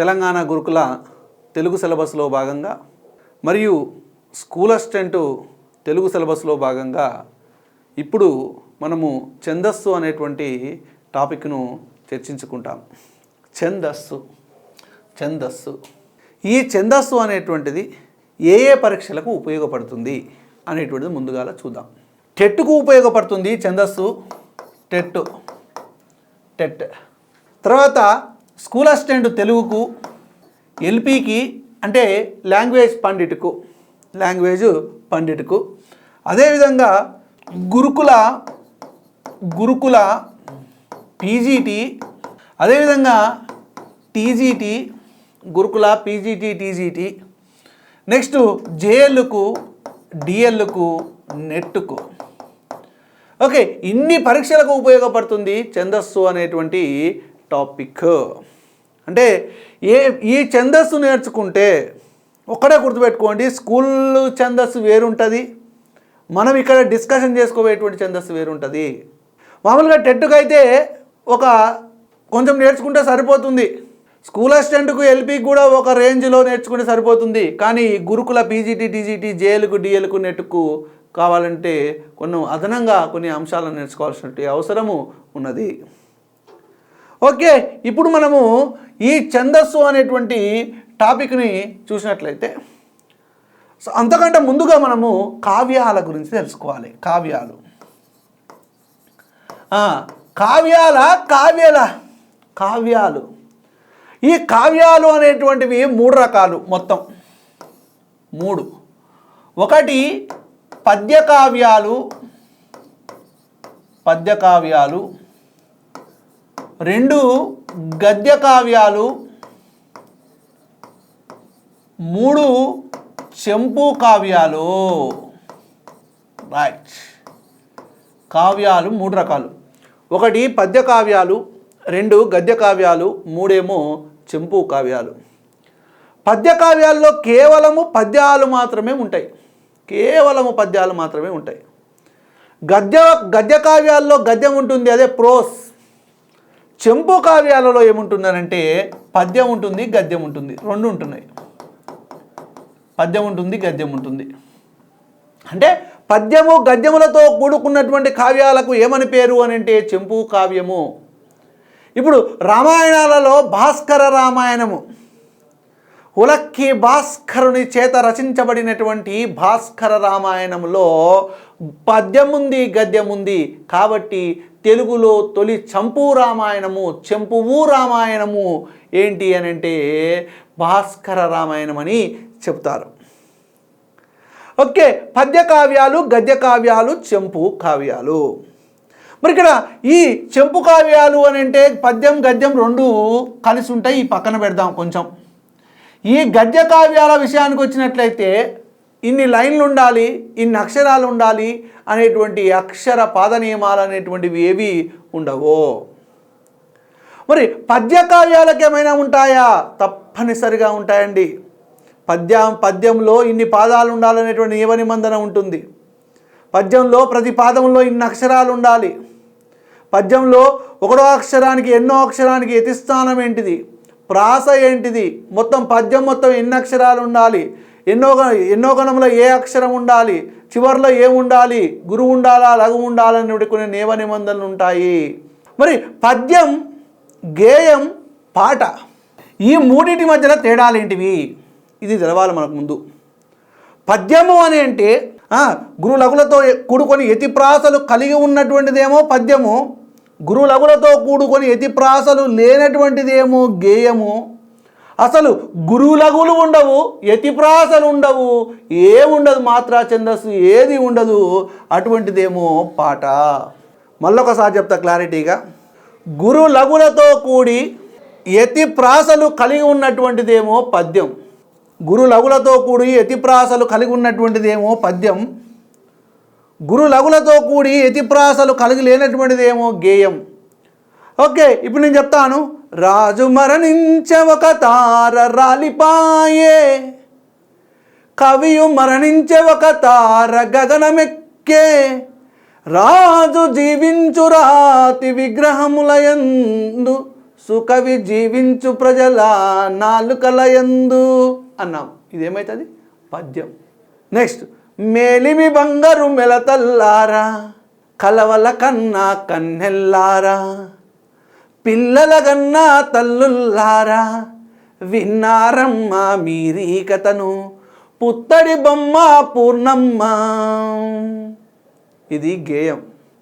తెలంగాణ గురుకుల తెలుగు సిలబస్లో భాగంగా మరియు స్కూల్ అసిస్టెంట్ తెలుగు సిలబస్లో భాగంగా ఇప్పుడు మనము ఛందస్సు అనేటువంటి టాపిక్ను చర్చించుకుంటాం. ఛందస్సు ఛందస్సు. ఈ ఛందస్సు అనేటువంటిది ఏ ఏ పరీక్షలకు ఉపయోగపడుతుంది అనేటువంటిది ముందుగా చూద్దాం. టెట్కు ఉపయోగపడుతుంది ఛందస్సు టెట్ టెట్. తర్వాత స్కూల్ అసిస్టెంట్ తెలుగుకు ఎల్పికి అంటే లాంగ్వేజ్ పండిట్కు లాంగ్వేజ్ పండిట్కు అదేవిధంగా గురుకుల గురుకుల పీజీటీ అదేవిధంగా TGT Gurukula PGT TGT next జేఎల్కు డిఎల్కు నెట్కు. ఓకే ఇన్ని పరీక్షలకు ఉపయోగపడుతుంది ఛందస్సు అనేటువంటి టాపిక్. అంటే ఏ ఈ ఛందస్సు నేర్చుకుంటే ఒక్కడే గుర్తుపెట్టుకోండి స్కూల్ ఛందస్సు వేరుంటుంది మనం ఇక్కడ డిస్కషన్ చేసుకోబోయేటువంటి ఛందస్సు వేరుంటుంది. మామూలుగా టెట్కు అయితే ఒక కొంచెం నేర్చుకుంటే సరిపోతుంది. స్కూల్ అసిస్టెంట్కు ఎల్పీకి కూడా ఒక రేంజ్లో నేర్చుకుంటే సరిపోతుంది. కానీ గురుకుల పీజీటీ టీజీటీ జేఎల్కు డిఎల్కు నెట్కు కావాలంటే కొన్ని అదనంగా కొన్ని అంశాలను నేర్చుకోవాల్సినటువంటి అవసరము ఉన్నది. ఓకే ఇప్పుడు మనము ఈ ఛందస్సు అనేటువంటి టాపిక్ని చూసినట్లయితే సో అంతకంటే ముందుగా మనము కావ్యాల గురించి తెలుసుకోవాలి. కావ్యాలు. కావ్యాల కావ్యాల కావ్యాలు. ఈ కావ్యాలు అనేటువంటివి మూడు రకాలు మొత్తం. మూడు. ఒకటి పద్య కావ్యాలు పద్య కావ్యాలు రెండు గద్య కావ్యాలు మూడు చెంపు కావ్యాలు. రైట్ కావ్యాలు మూడు రకాలు. ఒకటి పద్య కావ్యాలు రెండు గద్య కావ్యాలు మూడేమో చెంపు కావ్యాలు. పద్య కావ్యాల్లో కేవలము పద్యాలు మాత్రమే ఉంటాయి. కేవలము పద్యాలు మాత్రమే ఉంటాయి. గద్య గద్య కావ్యాల్లో గద్యం ఉంటుంది అదే ప్రోస్. చెంపు కావ్యాలలో ఏముంటుందనంటే పద్యం ఉంటుంది గద్యం ఉంటుంది. రెండు ఉంటున్నాయి. పద్యం ఉంటుంది గద్యం ఉంటుంది. అంటే పద్యము గద్యములతో కూడుకున్నటువంటి కావ్యాలకు ఏమని పేరు అని అంటే చెంపు కావ్యము. ఇప్పుడు రామాయణాలలో భాస్కర రామాయణము. ఉలక్కి భాస్కరుని చేత రచించబడినటువంటి భాస్కర రామాయణంలో పద్యం ఉంది గద్యం ఉంది కాబట్టి తెలుగులో తొలి చంపు రామాయణము చెంపువు రామాయణము ఏంటి అని అంటే భాస్కర రామాయణం అని చెప్తారు. ఓకే పద్య కావ్యాలు గద్య కావ్యాలు చెంపు కావ్యాలు. మరి ఇక్కడ ఈ చెంపు కావ్యాలు అని అంటే పద్యం గద్యం రెండు కలిసి ఉంటాయి ఈ పక్కన పెడదాం కొంచెం. ఈ గద్య కావ్యాల విషయానికి వచ్చినట్లయితే ఇన్ని లైన్లు ఉండాలి ఇన్ని అక్షరాలు ఉండాలి అనేటువంటి అక్షర పాద నియమాలు అనేటువంటివి ఏవి ఉండవు? మరి పద్య కావ్యాలకు ఏమైనా ఉంటాయా? తప్పనిసరిగా ఉంటాయండి. పద్యం పద్యంలో ఇన్ని పాదాలు ఉండాలనేటువంటి నియమ నిబంధన ఉంటుంది. పద్యంలో ప్రతి పాదంలో ఇన్ని అక్షరాలు ఉండాలి. పద్యంలో ఒకటో అక్షరానికి ఎన్నో అక్షరానికి యతిస్థానం ఏంటిది? ప్రాస ఏంటిది? మొత్తం పద్యం మొత్తం ఎన్ని అక్షరాలు ఉండాలి? ఎన్నో ఎన్నో గణంలో ఏ అక్షరం ఉండాలి? చివర్లో ఏముండాలి ఉండాలి? గురువు ఉండాలా? లఘు ఉండాలని కొన్ని నియమ నిబంధనలు ఉంటాయి. మరి పద్యం గేయం పాట ఈ మూడింటి మధ్యలో తేడాలేంటివి ఇది తెలవాలి మనకు ముందు. పద్యము అని అంటే గురు లఘులతో కూడుకొని యతిప్రాసలు కలిగి ఉన్నటువంటిదేమో పద్యము. గురు లఘులతో కూడుకొని యతిప్రాసలు లేనటువంటిదేమో గేయము. అసలు గురు లఘులు ఉండవు యతిప్రాసలు ఉండవు ఏముండదు మాత్రా ఛందస్సు ఏది ఉండదు అటువంటిదేమో పాట. మళ్ళొకసారి చెప్తా క్లారిటీగా. గురు లఘులతో కూడి యతిప్రాసలు కలిగి ఉన్నటువంటిదేమో పద్యం. గురు లఘులతో కూడి యతిప్రాసలు కలిగి ఉన్నటువంటిదేమో పద్యం. గురు లఘులతో కూడి యతిప్రాసలు కలిగి లేనటువంటిదేమో గేయం. ఓకే ఇప్పుడు నేను చెప్తాను. రాజు మరణించ ఒక తార రాలిపాయే. కవియు మరణించే ఒక తార గగనమెక్కే. రాజు జీవించు రాతి విగ్రహములయందు సుకవి జీవించు ప్రజల నాలుకలయందు అన్నాం. ఇదేమవుతుంది పద్యం. నెక్స్ట్ మేలిమి బంగారు మెలతల్లారా కలవల కన్నా కన్నెల్లారా. పిల్లల కన్నా తల్లుల్లారా విన్నారమ్మ మీరీ కథను పుత్తడి బొమ్మ పూర్ణమ్మ. ఇది గేయం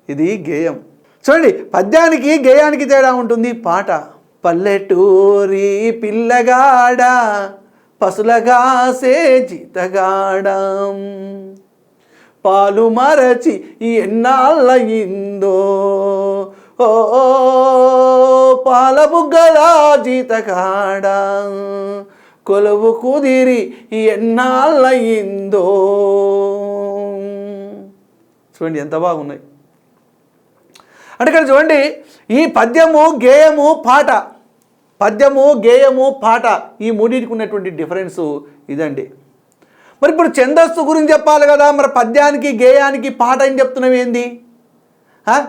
ఇది గేయం. చూడండి పద్యానికి గేయానికి తేడా ఉంటుంది. పాట పల్లెటూరి పిల్లగాడ పసులగాసే జీతగాడం. పాలు మరచి ఎన్నాళ్ళయిందో ఓ పాల జీతకాడ కొలువు కుదిరి ఎన్నాళ్ళయిందో. చూడండి ఎంత బాగున్నాయి. అంటే ఇక్కడ చూడండి ఈ పద్యము గేయము పాట. పద్యము గేయము పాట ఈ మూడింటికి ఉన్నటువంటి డిఫరెన్సు ఇదండి. మరి ఇప్పుడు ఛందస్సు గురించి చెప్పాలి కదా మరి పద్యానికి గేయానికి పాట అని చెప్తున్నాం ఏంది?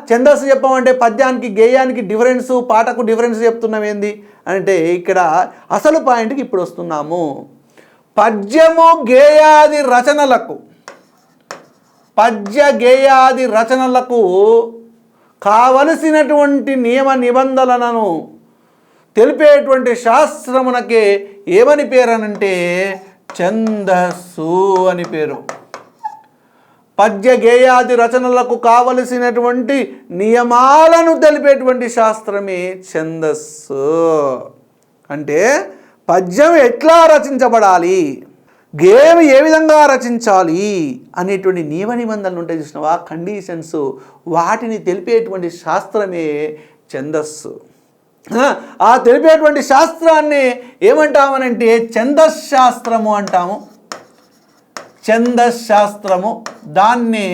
ఛందస్సు చెప్పమంటే పద్యానికి గేయానికి డిఫరెన్స్ పాటకు డిఫరెన్స్ చెప్తున్నాం ఏంది? అంటే ఇక్కడ అసలు పాయింట్కి ఇప్పుడు వస్తున్నాము. పద్యము గేయాది రచనలకు పద్య గేయాది రచనలకు కావలసినటువంటి నియమ నిబంధనలను తెలిపేటువంటి శాస్త్రమునకే ఏమని పేరు అనంటే ఛందస్సు అని పేరు. పద్య గేయాది రచనలకు కావలసినటువంటి నియమాలను తెలిపేటువంటి శాస్త్రమే ఛందస్సు. అంటే పద్యం ఎట్లా రచించబడాలి? గేయం ఏ విధంగా రచించాలి? అనేటువంటి నియమ నిబంధనలు ఉంటాయి చూసినవా? కండిషన్స్ వాటిని తెలిపేటువంటి శాస్త్రమే ఛందస్సు. ఆ, తెలిపేటువంటి శాస్త్రాన్ని ఏమంటామనంటే ఛందశాస్త్రము అంటాము. ఛందశాస్త్రము. దాన్ని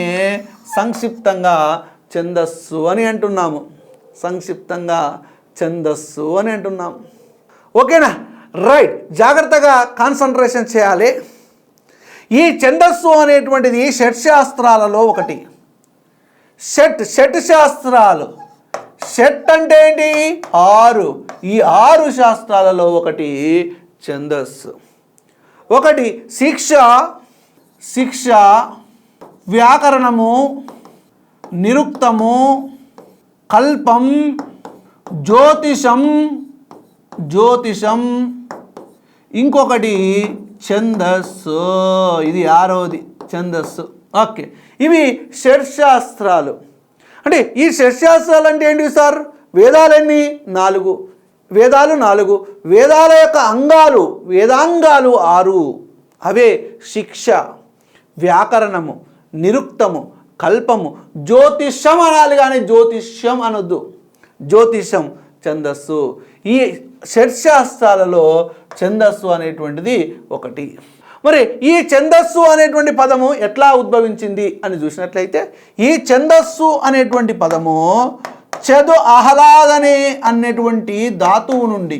సంక్షిప్తంగా ఛందస్సు అని అంటున్నాము. సంక్షిప్తంగా ఛందస్సు అని అంటున్నాము. ఓకేనా? రైట్. జాగ్రత్తగా కాన్సన్ట్రేషన్ చేయాలి. ఈ ఛందస్సు అనేటువంటిది షట్శాస్త్రాలలో ఒకటి. షట్ షట్ శాస్త్రాలు. షట్ అంటే ఏంటి? ఆరు. ఈ ఆరు శాస్త్రాలలో ఒకటి ఛందస్సు. ఒకటి శిక్ష శిక్ష వ్యాకరణము నిరుక్తము కల్పం జ్యోతిషం జ్యోతిషం. ఇంకొకటి ఛందస్సు. ఇది ఆరవది ఛందస్సు. ఓకే. ఇవి షర్శాస్త్రాలు అంటే ఈ షట్శాస్త్రాలు అంటే ఏంటి సార్? వేదాలన్నీ? నాలుగు. వేదాలు నాలుగు. వేదాల యొక్క అంగాలు వేదాంగాలు ఆరు. అవే శిక్ష. వ్యాకరణము నిరుక్తము కల్పము జ్యోతిష్యం అనాలి కానీ జ్యోతిష్యం అనొద్దు. జ్యోతిష్యం ఛందస్సు. ఈ షడ్శాస్త్రాలలో ఛందస్సు అనేటువంటిది ఒకటి. మరి ఈ ఛందస్సు అనేటువంటి పదము ఎట్లా ఉద్భవించింది అని చూసినట్లయితే ఈ ఛందస్సు అనేటువంటి పదము చెదు ఆహ్లాదనే అనేటువంటి ధాతువు నుండి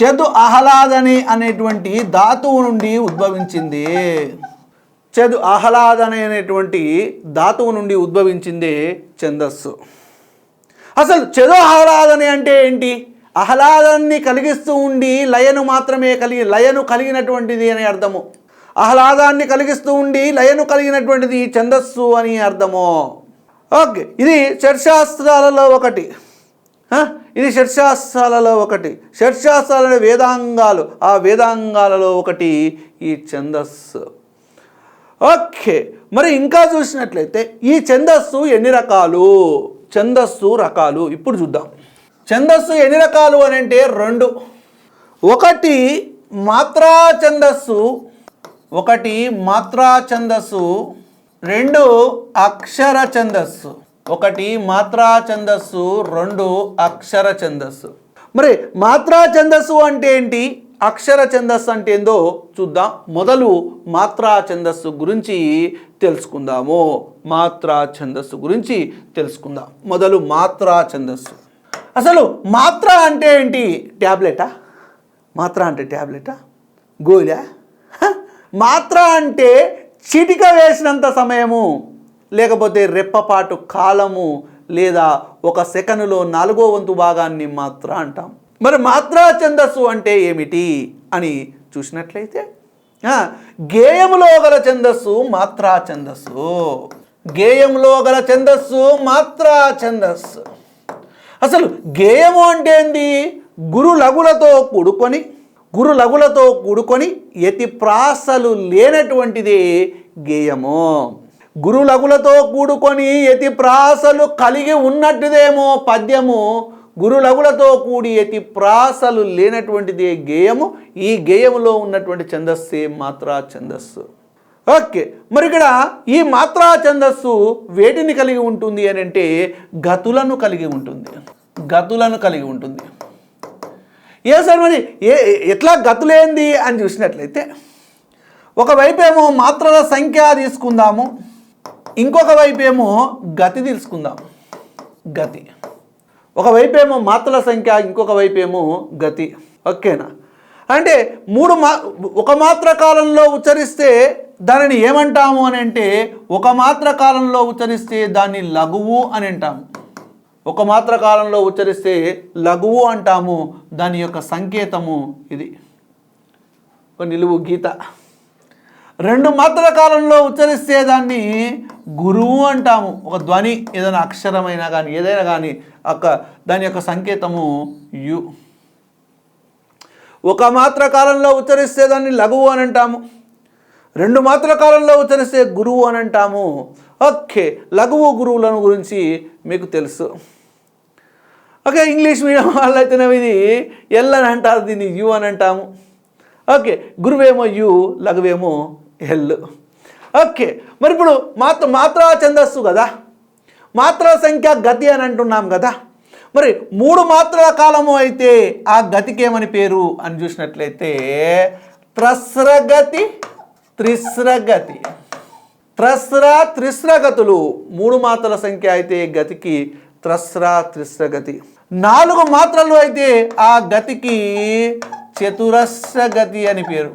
చెదు ఆహ్లాదనే అనేటువంటి ధాతువు నుండి ఉద్భవించింది. చదు ఆహ్లాదనే అనేటువంటి ధాతువు నుండి ఉద్భవించిందే ఛందస్సు. అసలు చదు ఆహ్లాదనే అంటే ఏంటి? ఆహ్లాదాన్ని కలిగిస్తూ ఉండి లయను మాత్రమే కలిగి లయను కలిగినటువంటిది అని అర్థము. ఆహ్లాదాన్ని కలిగిస్తూ ఉండి లయను కలిగినటువంటిది ఛందస్సు అని అర్థము. ఓకే ఇది షడ్శాస్త్రాలలో ఒకటి. ఇది షడ్శాస్త్రాలలో ఒకటి. షడ్శాస్త్రాలనే వేదాంగాలు. ఆ వేదాంగాలలో ఒకటి ఈ ఛందస్సు. ఓకే మరి ఇంకా చూసినట్లయితే ఈ ఛందస్సు ఎన్ని రకాలు? ఛందస్సు రకాలు. ఇప్పుడు చూద్దాం. ఛందస్సు ఎన్ని రకాలు అని అంటే రెండు. ఒకటి మాత్రా ఛందస్సు ఒకటి మాత్రా ఛందస్సు రెండు అక్షర ఛందస్సు ఒకటి మాత్రా ఛందస్సు రెండు అక్షర ఛందస్సు. మరి మాత్రా ఛందస్సు అంటే ఏంటి? అక్షర ఛందస్సు అంటే ఏందో చూద్దాం. మొదలు మాత్రా ఛందస్సు గురించి తెలుసుకుందాము. మాత్రా ఛందస్సు గురించి తెలుసుకుందాం. మొదలు మాత్రా ఛందస్సు. అసలు మాత్ర అంటే ఏంటి? ట్యాబ్లెటా మాత్ర అంటే ట్యాబ్లెటా గోలా మాత్ర అంటే చిటిక వేసినంత సమయము లేకపోతే రెప్పపాటు కాలము లేదా ఒక సెకనులో నాలుగో వంతు భాగాన్ని మాత్ర అంటాం. మరి మాత్రా ఛందస్సు అంటే ఏమిటి అని చూసినట్లయితే ఆ, గేయములో గల ఛందస్సు మాత్రా ఛందస్సు గేయములో గల ఛందస్సు మాత్రా ఛందస్సు అసలు గేయము అంటే ఏంది? గురు లఘులతో కూడుకొని గురు లఘులతో కూడుకొని యతి ప్రాసలు లేనటువంటిది గేయము. గురు లఘులతో కూడుకొని యతి ప్రాసలు కలిగి ఉన్నట్టుదేమో పద్యము. గురులగులతో కూడి ఎతి ప్రాసలు లేనటువంటిది గేయము? ఈ గేయములో ఉన్నటువంటి ఛందస్సే మాత్రా ఛందస్సు? ఓకే మరి ఇక్కడ ఈ మాత్రా ఛందస్సు వేటిని కలిగి ఉంటుంది అని అంటే గతులను కలిగి ఉంటుంది. గతులను కలిగి ఉంటుంది. ఏ సార్ మరి ఏ ఎట్లా గతులేంది అని చూసినట్లయితే ఒకవైపేమో మాత్రల సంఖ్య తీసుకుందాము ఇంకొక వైపేమో గతి తీసుకుందాము. గతి. ఒకవైపేమో మాత్రల సంఖ్య ఇంకొక వైపు ఏమో గతి. ఓకేనా? అంటే మూడు మా ఒక మాత్ర కాలంలో ఉచ్చరిస్తే దానిని ఏమంటాము అని అంటే ఒక మాత్ర కాలంలో ఉచ్చరిస్తే దాన్ని లఘువు అని అంటాము. ఒక మాత్ర కాలంలో ఉచ్చరిస్తే లఘువు అంటాము. దాని యొక్క సంకేతము ఇది. ఒక నిలువు గీత. రెండు మాత్రల కాలంలో ఉచ్చరిస్తే దాన్ని గురువు అంటాము. ఒక ధ్వని ఏదైనా అక్షరమైనా కానీ ఏదైనా కానీ ఒక దాని యొక్క సంకేతము యు. ఒక మాత్ర కాలంలో ఉచ్చరిస్తే దాన్ని లఘువు అని అంటాము. రెండు మాత్ర కాలంలో ఉచ్చరిస్తే గురువు అని అంటాము. ఓకే లఘువు గురువులను గురించి మీకు తెలుసు. ఓకే ఇంగ్లీష్ మీడియం వాళ్ళు వాళ్ళైతేనే ఇది ఎల్ అని అంటారు దీన్ని యు అని అంటాము. ఓకే గురువేమో యు లఘువేమో ఎల్ ఓకే మరి ఇప్పుడు మాత్ర మాత్రా ఛందస్సు కదా? మాత్రల సంఖ్య గతి అని అంటున్నాం కదా? మరి మూడు మాత్రల కాలము అయితే ఆ గతికి ఏమని పేరు అని చూసినట్లయితే త్రస్రగతి త్రిస్రగతి. త్రస్ర త్రిస్రగతులు మూడు మాత్రల సంఖ్య అయితే గతికి త్రస్ర త్రిస్రగతి. నాలుగు మాత్రలు అయితే ఆ గతికి చతురస్ర గతి అని పేరు.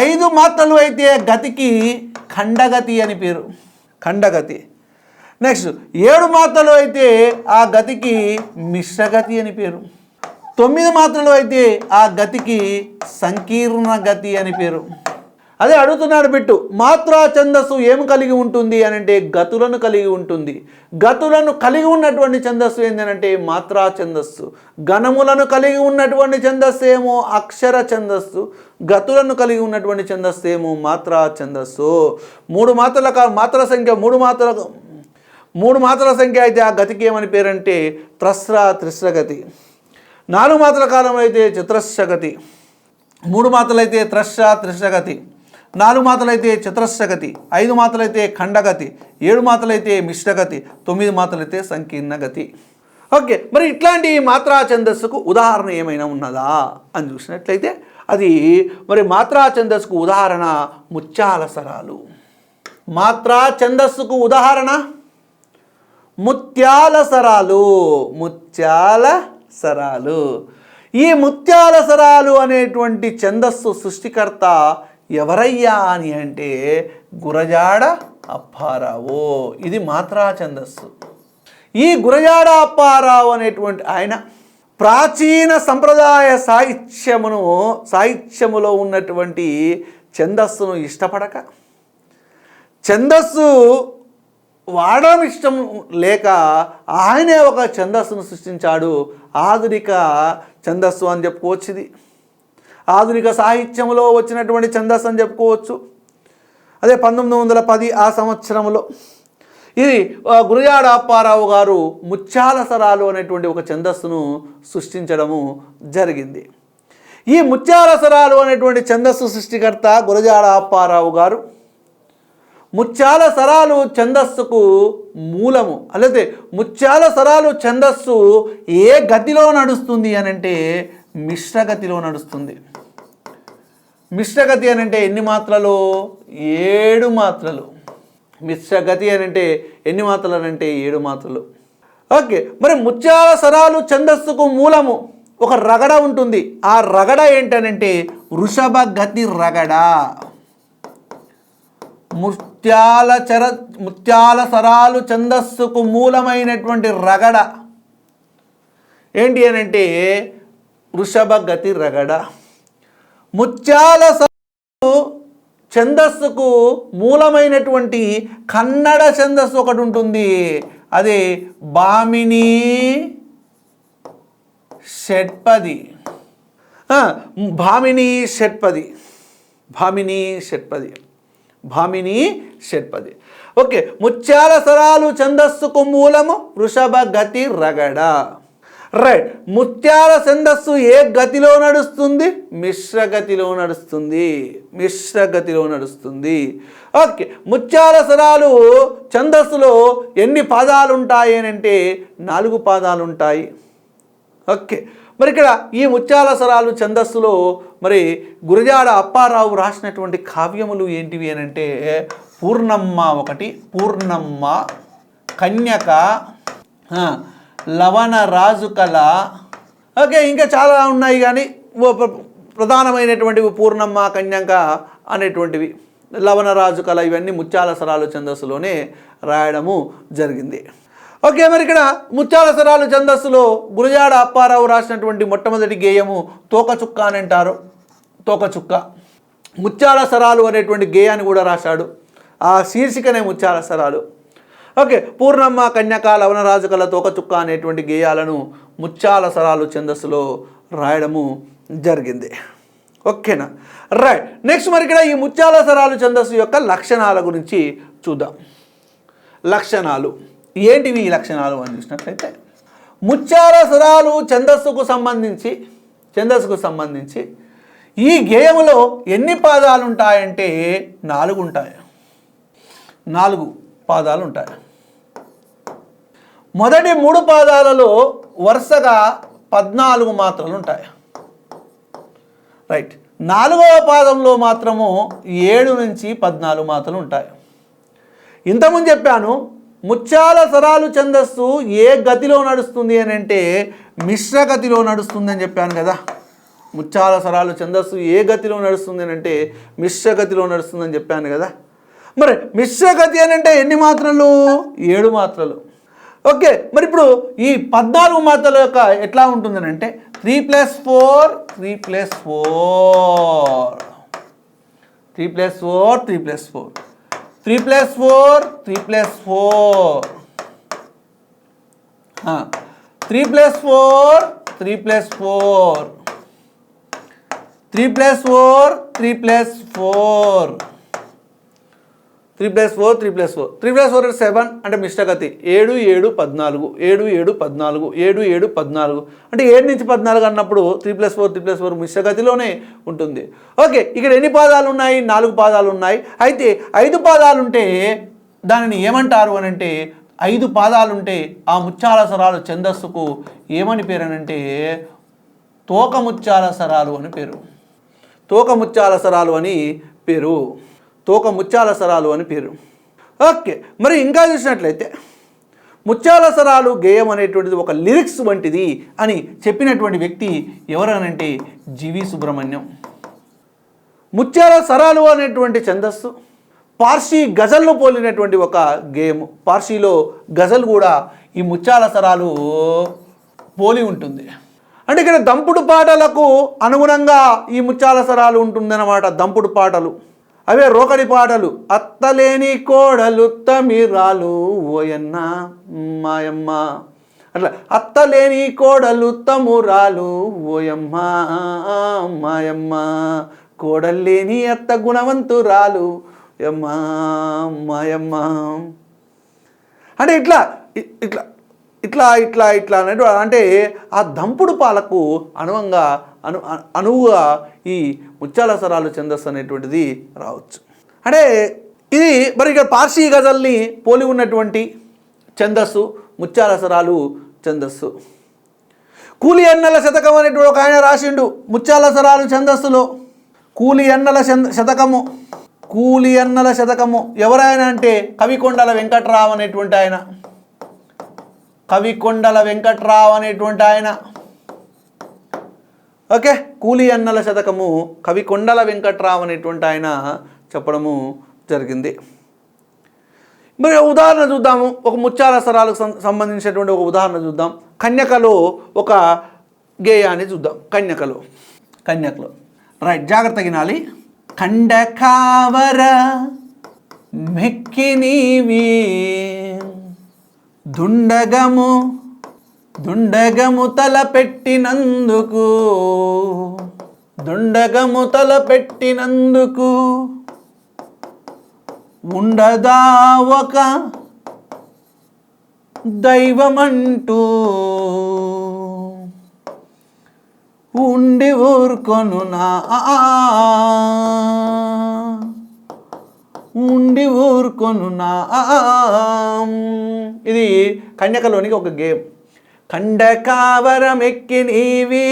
ఐదు మాత్రలు అయితే గతికి ఖండగతి అని పేరు. ఖండగతి. నెక్స్ట్ ఏడు మాత్రలు అయితే ఆ గతికి మిశ్రగతి అని పేరు. తొమ్మిది మాత్రలు అయితే ఆ గతికి సంకీర్ణ గతి అని పేరు. అదే అడుగుతున్నాడు బిట్టు మాత్రా ఛందస్సు ఏం కలిగి ఉంటుంది? అని అంటే గతులను కలిగి ఉంటుంది. గతులను కలిగి ఉన్నటువంటి ఛందస్సు ఏంటంటే మాత్రా ఛందస్సు. గణములను కలిగి ఉన్నటువంటి ఛందస్సు ఏమో అక్షర ఛందస్సు. గతులను కలిగి ఉన్నటువంటి ఛందస్సు ఏమో మాత్రా ఛందస్సు. మూడు మాత్రల కా- మాత్రల సంఖ్య మూడు మాత్రల మూడు మాత్రల సంఖ్య అయితే ఆ గతికి ఏమని పేరంటే త్రస్ర త్రిస్రగతి. నాలుగు మాత్రల కాలం అయితే చతురస్రగతి మూడు మాత్రలైతే త్రస్ర త్రిస్రగతి. నాలుగు మాతలైతే చతురస్రగతి ఐదు మాతలైతే ఖండగతి ఏడు మాతలైతే మిశ్రగతి తొమ్మిది మాతలైతే సంకీర్ణ గతి ఓకే మరి ఇట్లాంటి మాత్రా ఛందస్సుకు ఉదాహరణ ఏమైనా ఉన్నదా అని చూసినట్లయితే అది మరి మాత్రా ఛందస్సుకు ఉదాహరణ ముత్యాల సరాలు మాత్రా ఛందస్సుకు ఉదాహరణ? ముత్యాల సరాలు ముత్యాల సరాలు ఈ ముత్యాల సరాలు అనేటువంటి ఛందస్సు సృష్టికర్త ఎవరయ్యా అని అంటే గురజాడ అప్పారావు. ఇది మాత్రా ఛందస్సు ఈ గురజాడ అప్పారావు అనేటువంటి ఆయన ప్రాచీన సంప్రదాయ సాహిత్యమును సాహిత్యములో ఉన్నటువంటి ఛందస్సును ఇష్టపడక ఛందస్సు వాడడం ఇష్టం లేక ఆయనే ఒక ఛందస్సును సృష్టించాడు. ఆధునిక ఛందస్సు అని చెప్పుకోవచ్చు ఆధునిక సాహిత్యంలో వచ్చినటువంటి ఛందస్సు అని చెప్పుకోవచ్చు. అదే పంతొమ్మిది వందల పది ఆ సంవత్సరంలో ఇది గురజాడ అప్పారావు గారు ముత్యాల సరాలు అనేటువంటి ఒక ఛందస్సును సృష్టించడము జరిగింది. ఈ ముత్యాల సరాలు అనేటువంటి ఛందస్సు సృష్టికర్త గురజాడ అప్పారావు గారు. ముత్యాల సరాలు ఛందస్సుకు మూలము అలాగే ముత్యాల సరాలు ఛందస్సు ఏ గతిలో నడుస్తుంది అని అంటే మిశ్రగతిలో నడుస్తుంది. మిశ్రగతి అని అంటే ఎన్ని మాత్రలు? ఏడు మాత్రలు. మిశ్రగతి అని అంటే ఎన్ని మాత్రలు అని అంటే ఏడు మాత్రలు. ఓకే మరి ముత్యాల సరాలు ఛందస్సుకు మూలము ఒక రగడ ఉంటుంది. ఆ రగడ ఏంటనంటే వృషభ గతి రగడ. ముత్యాల చర ముత్యాల సరాలు ఛందస్సుకు మూలమైనటువంటి రగడ. ఏంటి అని అంటే వృషభ గతి రగడ. ముత్యాల ఛందస్సుకు మూలమైనటువంటి కన్నడ ఛందస్సు ఒకటి ఉంటుంది అదే బామిని షట్పది. భామిని షట్పది. భామిని షట్పది. భామిని షట్పది. ఓకే ముత్యాల స్వరాలు ఛందస్సుకు మూలము వృషభ గతి రగడ. రైట్ ముత్యాల ఛందస్సు ఏ గతిలో నడుస్తుంది? మిశ్ర గతిలో నడుస్తుంది. మిశ్ర గతిలో నడుస్తుంది. ఓకే ముత్యాల స్వరాలు ఛందస్సులో ఎన్ని పాదాలు ఉంటాయి అని అంటే నాలుగు పాదాలు ఉంటాయి ఓకే మరి ఇక్కడ ఈ ముత్యాల స్వరాలు ఛందస్సులో మరి గురజాడ అప్పారావు రాసినటువంటి కావ్యములు ఏంటివి అని అంటే పూర్ణమ్మ ఒకటి పూర్ణమ్మ కన్యక లవణ రాజు కళ. ఓకే ఇంకా చాలా ఉన్నాయి కానీ ఓ ప్ర- ప్రధానమైనటువంటివి పూర్ణమ్మ కన్యక అనేటువంటివి. లవణరాజు కళ ఇవన్నీ ముత్యాల సరాలు ఛందస్సులోనే రాయడము జరిగింది. ఓకే మరి ఇక్కడ ముత్యాల సరాలు ఛందస్సులో గురజాడ అప్పారావు రాసినటువంటి మొట్టమొదటి గేయము తోకచుక్క అని అంటారు. తోకచుక్క ముత్యాల సరాలు అనేటువంటి గేయాన్ని కూడా రాశాడు. ఆ శీర్షికనే ముత్యాల సరాలు. ఓకే పూర్ణమ్మ కన్యక లవణరాజు కల తోకచుక్క అనేటువంటి గేయాలను ముత్యాల సరాలు ఛందస్సులో రాయడము జరిగింది. ఓకేనా? రైట్ నెక్స్ట్ మరి ఇక్కడ ఈ ముత్యాల సరాలు ఛందస్సు యొక్క లక్షణాల గురించి చూద్దాం. లక్షణాలు. ఏంటివి ఈ లక్షణాలు అని చూసినట్లయితే ముత్యాల స్వరాలు ఛందస్సుకు సంబంధించి ఛందస్సుకు సంబంధించి ఈ గేయములో ఎన్ని పాదాలు ఉంటాయంటే నాలుగు ఉంటాయి నాలుగు పాదాలు ఉంటాయి మొదటి మూడు పాదాలలో వరుసగా పద్నాలుగు మాత్రలు ఉంటాయి. రైట్. నాలుగవ పాదంలో మాత్రము ఏడు నుంచి పద్నాలుగు మాత్రలు ఉంటాయి. ఇంతకుముందు చెప్పాను ముత్యాల సరాలు ఛందస్సు ఏ గతిలో నడుస్తుంది అని అంటే మిశ్ర గతిలో నడుస్తుంది అని చెప్పాను కదా. ముత్యాల సరాలు ఛందస్సు ఏ గతిలో నడుస్తుంది అని అంటే మిశ్ర గతిలో నడుస్తుందని చెప్పాను కదా. మరి మిశ్ర గతి అని అంటే ఎన్ని మాత్రలు? ఏడు మాత్రలు. ఓకే మరి ఇప్పుడు ఈ పద్నాలుగు మాతల యొక్క ఎట్లా ఉంటుందని అంటే three plus four three plus four three plus four three plus four three plus four three plus four three plus four three plus four three plus four three plus four three plus four three plus four. Three plus four seven అంటే మిష్టగతి ఏడు ఏడు పద్నాలుగు. ఏడు ఏడు పద్నాలుగు. ఏడు ఏడు పద్నాలుగు. అంటే ఏడు నుంచి పద్నాలుగు అన్నప్పుడు three plus four three plus four మిష్టగతిలోనే ఉంటుంది. ఓకే ఇక్కడ ఎన్ని పాదాలు ఉన్నాయి? నాలుగు పాదాలు ఉన్నాయి. అయితే ఐదు పాదాలు ఉంటే దానిని ఏమంటారు అని అంటే ఐదు పాదాలుంటే ఆ ముత్యాల సరాలు ఛందస్సుకు ఏమని పేరు అని అంటే తోకముత్యాల సరాలు అని పేరు. తోకముత్యాల సరాలు అని పేరు. తోక ముత్యాల సరాలు అని పేరు. ఓకే మరి ఇంకా చూసినట్లయితే ముత్యాల సరాలు గేయం అనేటువంటిది ఒక లిరిక్స్ వంటిది అని చెప్పినటువంటి వ్యక్తి ఎవరనంటే జీవి సుబ్రహ్మణ్యం. ముత్యాల సరాలు అనేటువంటి ఛందస్సు పార్సీ గజల్ను పోలినటువంటి ఒక గేమ్ పార్సీలో గజల్ కూడా ఈ ముత్యాల సరాలు పోలి ఉంటుంది. అంటే ఇక్కడ దంపుడు పాటలకు అనుగుణంగా ఈ ముత్యాల సరాలు ఉంటుందన్నమాట దంపుడు పాటలు. అవే రోకడి పాటలు. అత్తలేని కోడలు తమిరాలు ఓయన్న మాయమ్మ అట్లా అత్తలేని కోడలు తమురాలు ఓయమ్మ మాయమ్మ కోడల్లేని అత్త గుణవంతురాలు యమ్మ మాయమ్మ అంటే ఇట్లా ఇట్లా ఇట్లా ఇట్లా ఇట్లా అనేటు అంటే ఆ దంపుడు పాలకు అనువంగా అను అనువుగా ఈ ముత్యాల సరాలు ఛందస్సు అనేటువంటిది రావచ్చు. అంటే ఇది మరి ఇక్కడ పార్సీ గజల్ని పోలి ఉన్నటువంటి ఛందస్సు ముత్యాల సరాలు ఛందస్సు. కూలి ఎన్నెల శతకం అనేటువంటి ఒక ఆయన రాసిండు ముత్యాల సరాలు ఛందస్సులో. కూలి ఎన్నెల శతకము. కూలి ఎన్నెల శతకము. ఎవరైనా అంటే కవికొండల వెంకట్రావు అనేటువంటి ఆయన. కవికొండల వెంకట్రావు అనేటువంటి ఆయన. ఓకే కూలి అన్నల శతకము కవి కొండల వెంకట్రావు అనేటువంటి ఆయన చెప్పడము జరిగింది. మరి ఉదాహరణ చూద్దాము ఒక ముత్యాల స్వరాలకు సంబంధించినటువంటి ఒక ఉదాహరణ చూద్దాం. కన్యకలో ఒక గేయాన్ని చూద్దాం. కన్యకలో. కన్యకలో. రైట్ జాగ్రత్త వినాలి. కండకావర మెక్కినీవి దుండగము దుండగము తల పెట్టినందుకు దుండగము తల పెట్టినందుకు ఉండదా ఒక దైవమంటూ? ఉండి ఊరుకొను నా ఉండి ఊరుకొను నా ఇది కన్యకలోనికి ఒక గేమ్. కండకావరమెక్కి నీవి.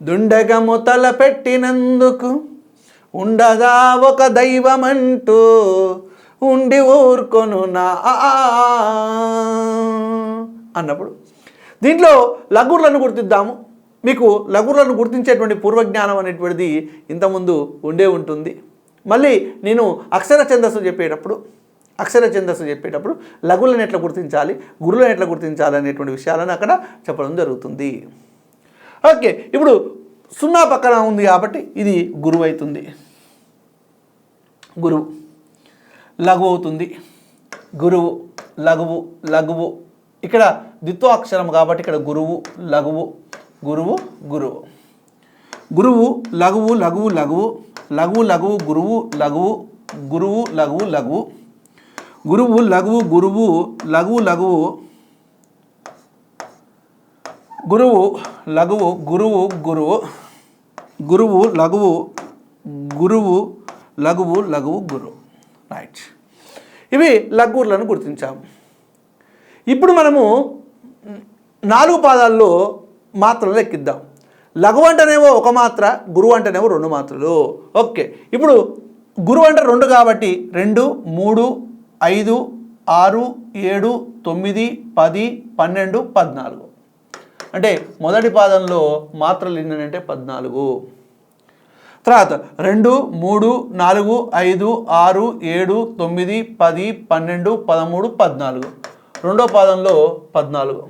దుండగము తల పెట్టినందుకు ఉండదా ఒక దైవమంటూ ఉండి ఊరుకొను నా అన్నప్పుడు దీంట్లో లఘుర్లను గుర్తిద్దాము. మీకు లఘుర్లను గుర్తించేటువంటి పూర్వజ్ఞానం అనేటువంటిది ఇంతకుముందు ఉండే ఉంటుంది. మళ్ళీ నేను అక్షర ఛందస్సు చెప్పేటప్పుడు అక్షర ఛందస్సు చెప్పేటప్పుడు లఘులను ఎట్లా గుర్తించాలి? గురులను ఎట్లా గుర్తించాలి అనేటువంటి విషయాలను అక్కడ చెప్పడం జరుగుతుంది. ఓకే ఇప్పుడు సున్నా పక్కన ఉంది కాబట్టి ఇది గురువు అవుతుంది. గురువు లఘువు అవుతుంది. గురువు లఘువు లఘువు. ఇక్కడ ద్విత్వాక్షరం కాబట్టి ఇక్కడ గురువు లఘువు గురువు గురువు. గురువు లఘువు లఘువు లఘువు. లఘువు లఘువు గురువు లఘువు గురువు లఘువు లఘువు. గురువు లఘువు గురువు లఘువు లఘువు. గురువు లఘువు గురువు గురువు. గురువు లఘువు గురువు లఘువు లఘువు గురువు. రైట్ ఇవి లఘువులను గుర్తించాము ఇప్పుడు మనము నాలుగు పాదాల్లో మాత్రలు లెక్కిద్దాం. లఘు అంటేనేమో ఒక మాత్ర గురువు అంటేనేమో రెండు మాత్రలు. ఓకే ఇప్పుడు గురువు అంటే రెండు కాబట్టి రెండు మూడు ఐదు ఆరు ఏడు తొమ్మిది పది పన్నెండు పద్నాలుగు. అంటే మొదటి పాదంలో మాత్రలు ఎన్ని అంటే పద్నాలుగు. తర్వాత రెండు మూడు నాలుగు ఐదు ఆరు ఏడు తొమ్మిది పది పన్నెండు పదమూడు పద్నాలుగు. రెండో పాదంలో పద్నాలుగు.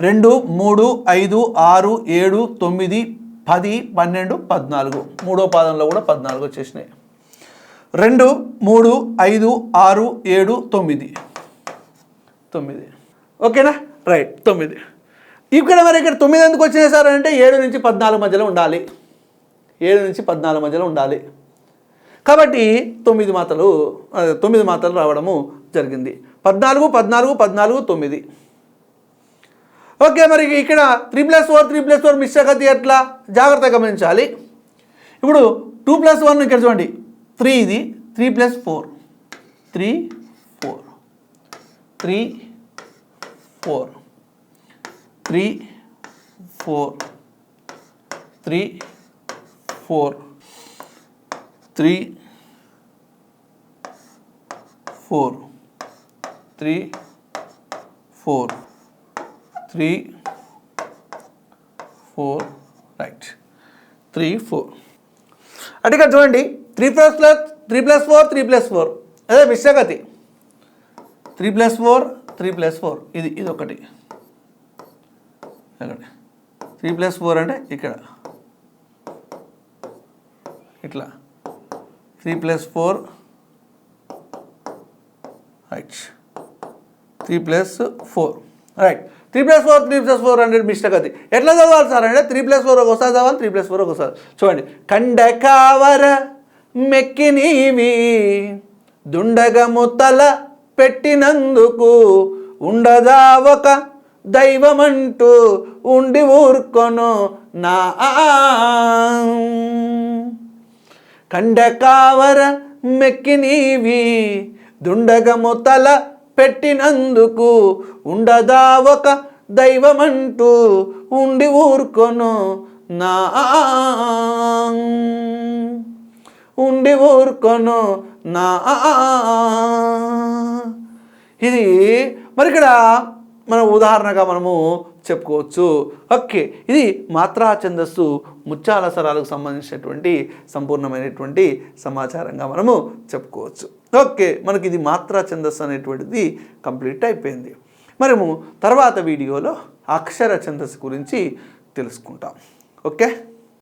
రెండు మూడు ఐదు ఆరు ఏడు తొమ్మిది పది పన్నెండు పద్నాలుగు. మూడో పాదంలో కూడా పద్నాలుగు వచ్చేసినాయి. రెండు మూడు ఐదు ఆరు ఏడు తొమ్మిది. తొమ్మిది. ఓకేనా? రైట్ తొమ్మిది. ఇక్కడ మరి ఇక్కడ తొమ్మిది ఎందుకు వచ్చినాయి సార్ అంటే ఏడు నుంచి పద్నాలుగు మధ్యలో ఉండాలి. ఏడు నుంచి పద్నాలుగు మధ్యలో ఉండాలి. కాబట్టి తొమ్మిది మాతలు తొమ్మిది మాతలు రావడము జరిగింది. పద్నాలుగు పద్నాలుగు పద్నాలుగు తొమ్మిది. ఓకే మరి ఇక్కడ three plus four three plus four మిశ్రగతి ఎట్లా జాగ్రత్తగా గమనించాలి. ఇప్పుడు టూ ప్లస్ వన్ ఇక్కడ చూడండి. త్రీ ఇది three plus four. Three four. Three four. Three four. Three four. Three four. Three four. Three four. Right. Three four. అంటే ఇక్కడ చూడండి three plus plus three plus four three plus four అదే విశ్వగతి three plus four three plus four ఇది ఇది ఒకటి three plus four అంటే ఇక్కడ ఇట్లా three plus four right three plus four right three plus four three plus four hundred mistake అది ఎట్లా చదవాలి సార్ అంటే త్రీ ప్లస్ ఫోర్ ఒకసారి చదవాలి త్రీ ప్లస్ ఫోర్ ఒకసారి చూడండి కండకావర మెక్కినీవి దుండగము తల పెట్టినందుకు ఉండదా ఒక దైవమంటూ ఉండి ఊరుకొను నా కండకావర మెక్కినీవి దుండగము తల పెట్టినందుకు ఉండదా ఒక దైవమంటూ ఉండి ఊరుకొను నా ఉండి ఊరుకొను. నా ఇది మరి ఇక్కడ మనం ఉదాహరణగా మనము చెప్పుకోవచ్చు. ఓకే ఇది మాత్రా ఛందస్సు ముత్యాల స్వరాలకు సంబంధించినటువంటి సంపూర్ణమైనటువంటి సమాచారంగా మనము చెప్పుకోవచ్చు. ఓకే మనకి ఇది మాత్రా ఛందస్సు అనేటువంటిది కంప్లీట్ అయిపోయింది. మనము తర్వాత వీడియోలో అక్షర ఛందస్సు గురించి తెలుసుకుంటాం. ఓకే?